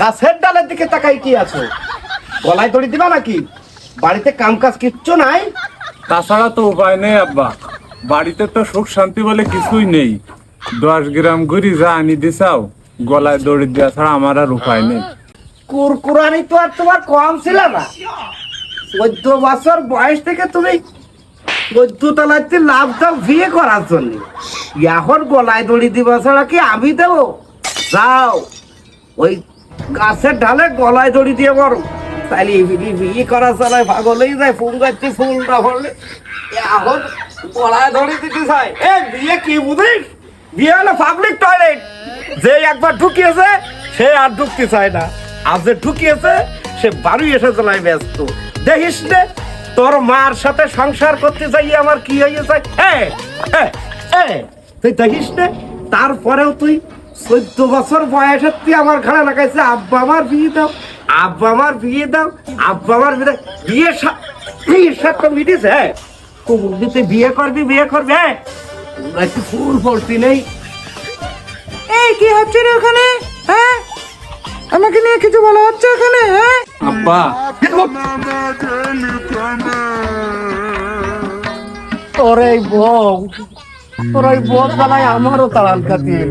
গাছের ডালের দিকে তাকাই কি আছো? গলায় দড়ি দিবা নাকি? বাড়িতে কাম কাজ কিচ্ছু নাই? তাছাড়া তো উপায় নেই আব্বা। বাড়িতে তো সুখ শান্তি বলে কিছুই নেই। দশ গ্রাম ঘুরি যা আনি দিছাও গলায় দড়ি দেওয়া ছাড়া আমার আর উপায় নেই। কুরকুরানি তো আর তোমার কম ছিল না। চোদ্দ বছর বয়স থেকে তুমি চোদ্দ তলাতে লাভ দাও বিয়ে করার জন্য। এখন গলায় দড়ি দিবা ছাড়া কি আমি দেবো? যাও। ওই গাছের ঢালে গলায় দড়ি দিয়ে বড় তাহলে বিয়ে করা চালায় পাগলেই যায়, ফুল গাছছে ফুল। না হলে এখন গলায় দড়ি দিতে চাই এ, বিয়ে কি বুঝিস? বিয়ে হলো পাবলিক টয়লেট যে একবার ঢুকিয়েছে, সে আর ঢুকতে চায় না। আর যে ঢুকিয়েছে, সে বাড়ি এসে চলায় ব্যস্ত। দেখিস নে, তোর মার সাথে সংসার করতে যাই আমার কি হ্যাঁ হ্যাঁ হ্যাঁ তুই দেখিস নে, তারপরেও তুই চোদ্দ বছর বয়সের তুই আমার ঘাড়ে লাগাইছে আব্বা আমার বিয়ে দাও আব্বা আমার বিয়ে দাও আব্বা আমার বিয়ে বিয়ে বিয়ের সাথে মিটিস হ্যাঁ? কুমুর দিতে বিয়ে করবি বিয়ে করবি হ্যাঁ? তোমরা একটু ফুল নেই। এই কি হচ্ছে রে ওখানে? হ্যাঁ? আমাকে নিয়ে কিছু বলা হচ্ছে ওখানে হ্যাঁ? আব্বা। তোর এই বউ তোর ওই বদ বেলায় আমারও তাড়াল কাটিয়ে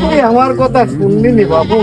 তুই আমার কথা শুনলি নি বাবু।